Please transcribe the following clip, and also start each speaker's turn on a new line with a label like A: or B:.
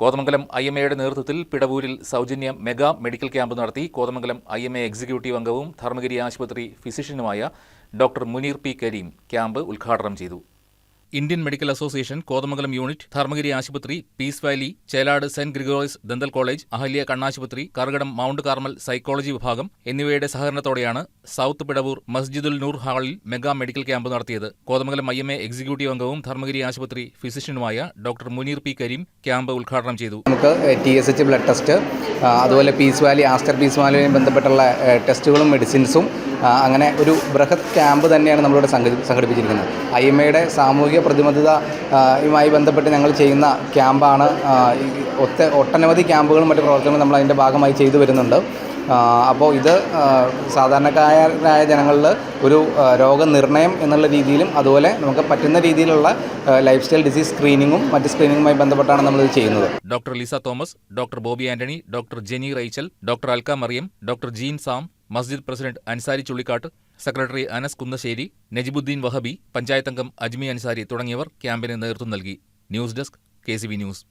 A: Kothamangalam I M എയുടെ നേതൃത്വത്തിൽ പിടവൂരിൽ സൗജന്യ മെഗാ മെഡിക്കൽ ക്യാമ്പ് നടത്തി Kothamangalam I M A executive അംഗവും ധർമ്മഗിരി ആശുപത്രി ഫിസിഷ്യനുമായ doctor Muneer P Kareem camp ഉദ്ഘാടനം ചെയ്തു. Indian medical association Kothamangalam unit Dharmagiri ആശുപത്രി peace valley Chelad saint Gregorios dental college Ahalya കണ്ണാശുപത്രി കറുകടം മൗണ്ട് കാർമൽ സൈക്കോളജി വിഭാഗം എന്നിവയുടെ സഹകരണത്തോടെയാണ് സൗത്ത് പിടവൂർ മസ്ജിദുൽ നൂർ ഹാളിൽ മെഗാ മെഡിക്കൽ ക്യാമ്പ് നടത്തിയത്. Kothamangalam I M A executive അംഗവും ധർമ്മഗിരി ആശുപത്രി ഫിസിഷ്യനുമായ doctor Muneer P Kareem camp ഉദ്ഘാടനം ചെയ്തു.
B: നമുക്ക് T S H blood test അതുപോലെ പീസ് വാലി ആസ്റ്റർ പീസ് വാലിയുമായി ബന്ധപ്പെട്ടുള്ള ടെസ്റ്റുകളും മെഡിസിൻസും അങ്ങനെ ഒരു ബൃഹത് ക്യാമ്പ് തന്നെയാണ് നമ്മളിവിടെ സംഘ സംഘടിപ്പിച്ചിരിക്കുന്നത്. ഐ എം എയുടെ സാമൂഹിക പ്രതിബദ്ധത യുമായി ബന്ധപ്പെട്ട് ഞങ്ങൾ ചെയ്യുന്ന ക്യാമ്പാണ് ഒത്ത ഒട്ടനവധി ക്യാമ്പുകളും മറ്റു പ്രവർത്തനങ്ങളും നമ്മൾ അതിന്റെ ഭാഗമായി ചെയ്തു വരുന്നുണ്ട്. അപ്പോൾ ഇത് സാധാരണക്കാരായ ജനങ്ങളിൽ ഒരു രോഗനിർണയം എന്നുള്ള രീതിയിലും അതുപോലെ നമുക്ക് പറ്റുന്ന രീതിയിലുള്ള ലൈഫ് സ്റ്റൈൽ ഡിസീസ് സ്ക്രീനിങ്ങും മറ്റ് സ്ക്രീനിങ്ങുമായി ബന്ധപ്പെട്ടാണ് നമ്മൾ ഇത് ചെയ്യുന്നത്.
A: Doctor Lisa Thomas doctor Bobby Antony doctor Jeni Rachel doctor Alka Mariam doctor Jean Sam മസ്ജിദ് പ്രസിഡന്റ് അൻസാരി ചുള്ളിക്കാട്ട് സെക്രട്ടറി അനസ് കുന്നശ്ശേരി നജിബുദ്ദീൻ വഹബി പഞ്ചായത്തംഗം അജ്മി അൻസാരി തുടങ്ങിയവർ ക്യാമ്പിന് നേതൃത്വം നൽകി. News desk K news.